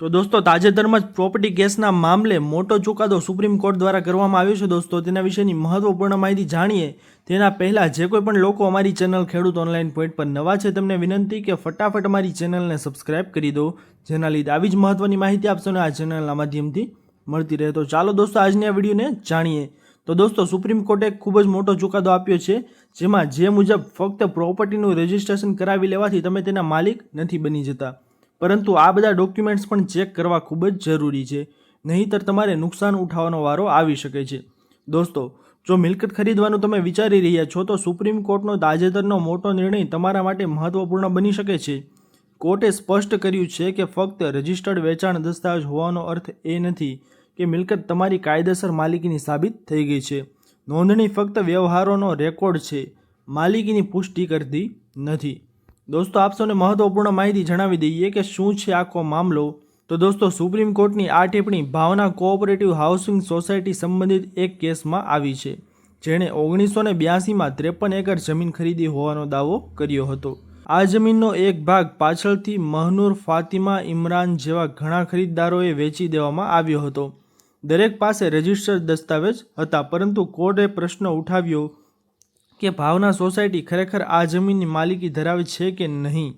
તો દોસ્તો, તાજેતરમાં જ પ્રોપર્ટી કેસના મામલે મોટો ચુકાદો સુપ્રીમ કોર્ટ દ્વારા કરવામાં આવ્યો છે દોસ્તો. તેના વિશેની મહત્વપૂર્ણ માહિતી જાણીએ. તેના પહેલાં જે કોઈ પણ લોકો અમારી ચેનલ ખેડૂત ઓનલાઈન પોઈન્ટ પર નવા છે, તેમને વિનંતી કે ફટાફટ અમારી ચેનલને સબસ્ક્રાઇબ કરી દો. જેના લીધે આવી જ મહત્વની માહિતી આપશોને આ ચેનલના માધ્યમથી મળતી રહે. તો ચાલો દોસ્તો, આજની આ વિડીયોને જાણીએ. તો દોસ્તો, સુપ્રીમ કોર્ટે ખૂબ જ મોટો ચુકાદો આપ્યો છે, જેમાં જે મુજબ ફક્ત પ્રોપર્ટીનું રજિસ્ટ્રેશન કરાવી લેવાથી તમે તેના માલિક નથી બની જતા. પરંતુ આ બધા ડોક્યુમેન્ટ્સ પણ ચેક કરવા ખૂબ જ જરૂરી છે. નહીંતર તમારે નુકસાન ઉઠાવવાનો વારો આવી શકે છે. દોસ્તો, જો મિલકત ખરીદવાનું તમે વિચારી રહ્યા છો, તો સુપ્રીમ કોર્ટનો તાજેતરનો મોટો નિર્ણય તમારા માટે મહત્વપૂર્ણ બની શકે છે. કોર્ટે સ્પષ્ટ કર્યું છે કે ફક્ત રજિસ્ટર્ડ વેચાણ દસ્તાવેજ હોવાનો અર્થ એ નથી કે મિલકત તમારી કાયદેસર માલિકીની સાબિત થઈ ગઈ છે. નોંધણી ફક્ત વ્યવહારોનો રેકોર્ડ છે. માલિકીની પુષ્ટિ કરતી નથી. દોસ્તો, આપ સૌને મહત્વપૂર્ણ માહિતી જણાવી દઈએ કે શું છે આખો મામલો? તો દોસ્તો, સુપ્રીમ કોર્ટની આ ટિપ્પણી ભાવના કોઓપરેટિવ હાઉસિંગ સોસાયટી સંબંધિત એક કેસમાં આવી છે, જેણે ઓગણીસો ને બ્યાસીમાં ત્રેપન એકર જમીન ખરીદી હોવાનો દાવો કર્યો હતો. આ જમીનનો એક ભાગ પાછળથી મહનૂર ફાતિમા ઇમરાન જેવા ઘણા ખરીદદારોએ વેચી દેવામાં આવ્યો હતો. દરેક પાસે રજિસ્ટર્ડ દસ્તાવેજ હતા, પરંતુ કોર્ટે પ્રશ્ન ઉઠાવ્યો કે ભાવના સોસાયટી ખરેખર આ જમીનની માલિકી ધરાવે છે કે નહીં?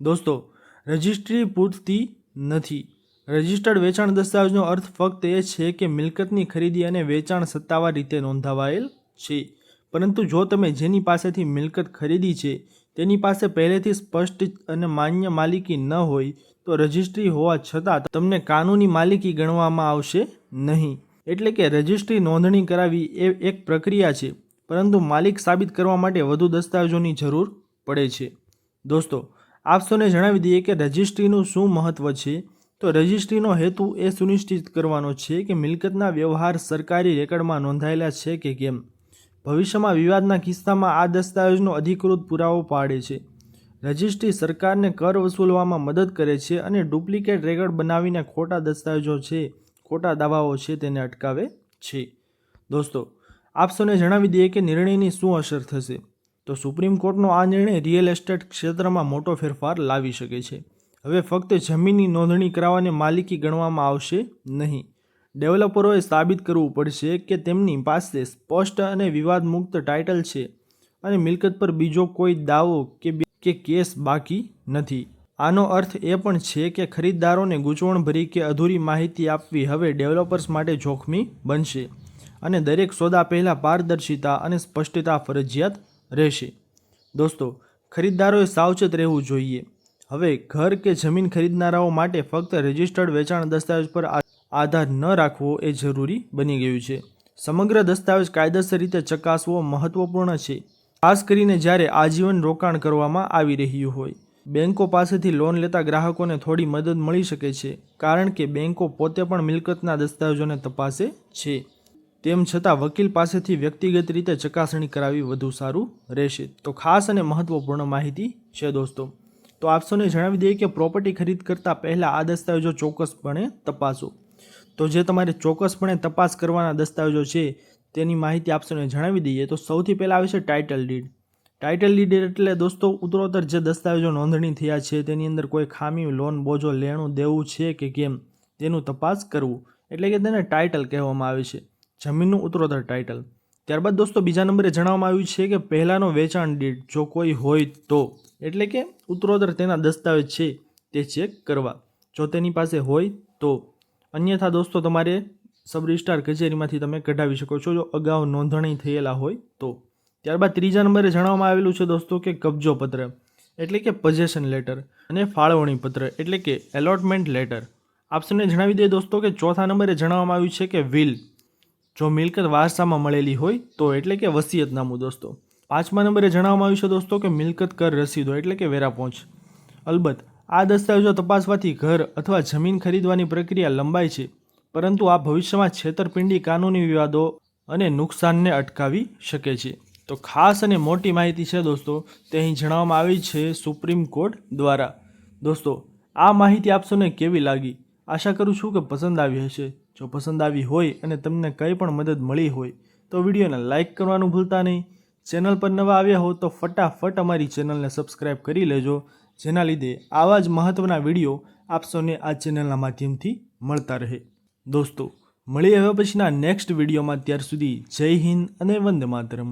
દોસ્તો, રજિસ્ટ્રી પૂરતી નથી. રજિસ્ટર્ડ વેચાણ દસ્તાવેજનો અર્થ ફક્ત એ છે કે મિલકતની ખરીદી અને વેચાણ સત્તાવાર રીતે નોંધાવાયેલ છે. પરંતુ જો તમે જેની પાસેથી મિલકત ખરીદી છે, તેની પાસે પહેલેથી સ્પષ્ટ અને માન્ય માલિકી ન હોય, તો રજિસ્ટ્રી હોવા છતાં તમને કાનૂની માલિકી ગણવામાં આવશે નહીં. એટલે કે રજિસ્ટ્રી નોંધણી કરાવી એ એક પ્રક્રિયા છે. પરંતુ માલિક સાબિત કરવા માટે વધુ દસ્તાવેજોની જરૂર પડે છે. દોસ્તો, આપ સૌને જણાવી દઈએ કે રજિસ્ટ્રીનું શું મહત્ત્વ છે? તો રજિસ્ટ્રીનો હેતુ એ સુનિશ્ચિત કરવાનો છે કે મિલકતના વ્યવહાર સરકારી રેકર્ડમાં નોંધાયેલા છે કે કેમ. ભવિષ્યમાં વિવાદના કિસ્સામાં આ દસ્તાવેજનો અધિકૃત પુરાવો પાડે છે. રજિસ્ટ્રી સરકારને કર વસૂલવામાં મદદ કરે છે અને ડુપ્લિકેટ રેકર્ડ બનાવીને ખોટા દસ્તાવેજો છે, ખોટા દાવાઓ છે તેને અટકાવે છે. દોસ્તો આપ સૌને જણાવી દઈએ કે નિર્ણયની શું અસર થશે? તો સુપ્રીમ કોર્ટનો આ નિર્ણય રિયલ એસ્ટેટ ક્ષેત્રમાં મોટો ફેરફાર લાવી શકે છે. હવે ફક્ત જમીનની નોંધણી કરાવવાને માલિકી ગણવામાં આવશે નહીં. ડેવલપરોએ સાબિત કરવું પડશે કે તેમની પાસે સ્પષ્ટ અને વિવાદમુક્ત ટાઇટલ છે અને મિલકત પર બીજો કોઈ દાવો કે કે કેસ બાકી નથી. આનો અર્થ એ પણ છે કે ખરીદદારોને ગૂંચવણભરી કે અધૂરી માહિતી આપવી હવે ડેવલપર્સ માટે જોખમી બનશે. અને દરેક સોદા પહેલાં પારદર્શિતા અને સ્પષ્ટતા ફરજિયાત રહેશે. દોસ્તો, ખરીદદારોએ સાવચેત રહેવું જોઈએ. હવે ઘર કે જમીન ખરીદનારાઓ માટે ફક્ત રજિસ્ટર્ડ વેચાણ દસ્તાવેજ પર આધાર ન રાખવો એ જરૂરી બની ગયું છે. સમગ્ર દસ્તાવેજ કાયદેસર રીતે ચકાસવો મહત્વપૂર્ણ છે. ખાસ કરીને જ્યારે આજીવન રોકાણ કરવામાં આવી રહ્યું હોય. બેન્કો પાસેથી લોન લેતા ગ્રાહકોને થોડી મદદ મળી શકે છે, કારણ કે બેન્કો પોતે પણ મિલકતના દસ્તાવેજોને તપાસે છે. તેમ છતાં વકીલ પાસેથી વ્યક્તિગત રીતે ચકાસણી કરાવી વધુ સારું રહેશે. તો ખાસ અને મહત્વપૂર્ણ માહિતી છે દોસ્તો. તો આપ જણાવી દઈએ કે પ્રોપર્ટી ખરીદ કરતાં પહેલાં આ દસ્તાવેજો ચોક્કસપણે તપાસો. તો જે તમારે ચોક્કસપણે તપાસ કરવાના દસ્તાવેજો છે તેની માહિતી આપ જણાવી દઈએ તો સૌથી પહેલાં આવે છે ટાઇટલ ડીડ. ટાઇટલ ડીડ એટલે દોસ્તો ઉત્તરોત્તર જે દસ્તાવેજો નોંધણી થયા છે તેની અંદર કોઈ ખામી, લોન, બોજો, લેણું, દેવું છે કે કેમ તેનું તપાસ કરવું. એટલે કે તેને ટાઇટલ કહેવામાં આવે છે. જમીનનું ઉત્તરોત્તર ટાઇટલ ત્યારબાદ દોસ્તો, બીજા નંબરે જણાવવામાં આવ્યું છે કે પહેલાંનો વેચાણ ડેટ જો કોઈ હોય તો. એટલે કે ઉત્તરોત્તર તેના દસ્તાવેજ છે, તે ચેક કરવા. જો તેની પાસે હોય તો. અન્યથા દોસ્તો, તમારે સબ રજિસ્ટ્રાર કચેરીમાંથી તમે કઢાવી શકો છો, જો અગાઉ નોંધણી થયેલા હોય તો. ત્યારબાદ ત્રીજા નંબરે જણાવવામાં આવેલું છે દોસ્તો કે કબજો પત્ર, એટલે કે પજેશન લેટર અને ફાળવણી પત્ર, એટલે કે એલોટમેન્ટ લેટર આપસને જણાવી દઈએ દોસ્તો કે ચોથા નંબરે જણાવવામાં આવ્યું છે કે વિલ જો મિલકત વારસામાં મળેલી હોય, તો એટલે કે વસિયતનામું દોસ્તો. પાંચમા નંબરે જણાવવામાં આવ્યું છે દોસ્તો કે મિલકત કર રસીદો એટલે કે વેરા પહોંચ અલબત્ત, આ દસ્તાવેજો તપાસવાથી ઘર અથવા જમીન ખરીદવાની પ્રક્રિયા લંબાય છે, પરંતુ આ ભવિષ્યમાં છેતરપિંડી કાનૂની વિવાદો અને નુકસાનને અટકાવી શકે છે. તો ખાસ અને મોટી માહિતી છે દોસ્તો, તે અહીં જણાવવામાં આવી છે સુપ્રીમ કોર્ટ દ્વારા. દોસ્તો, આ માહિતી આપશોને કેવી લાગી? આશા કરું છું કે પસંદ આવી હશે. જો પસંદ આવી હોય અને તમને કંઈ પણ મદદ મળી હોય, તો વિડીયોને લાઇક કરવાનું ભૂલતા નહીં. ચેનલ પર નવા આવ્યા હો તો ફટાફટ અમારી ચેનલને સબસ્ક્રાઈબ કરી લેજો, જેના લીધે આવા જ મહત્ત્વના વીડિયો આપ સૌને આ ચેનલના માધ્યમથી મળતા રહે. દોસ્તો મળી હવે પછીના નેક્સ્ટ વિડીયોમાં. ત્યાર સુધી જય હિન્દ અને વંદે માતરમ.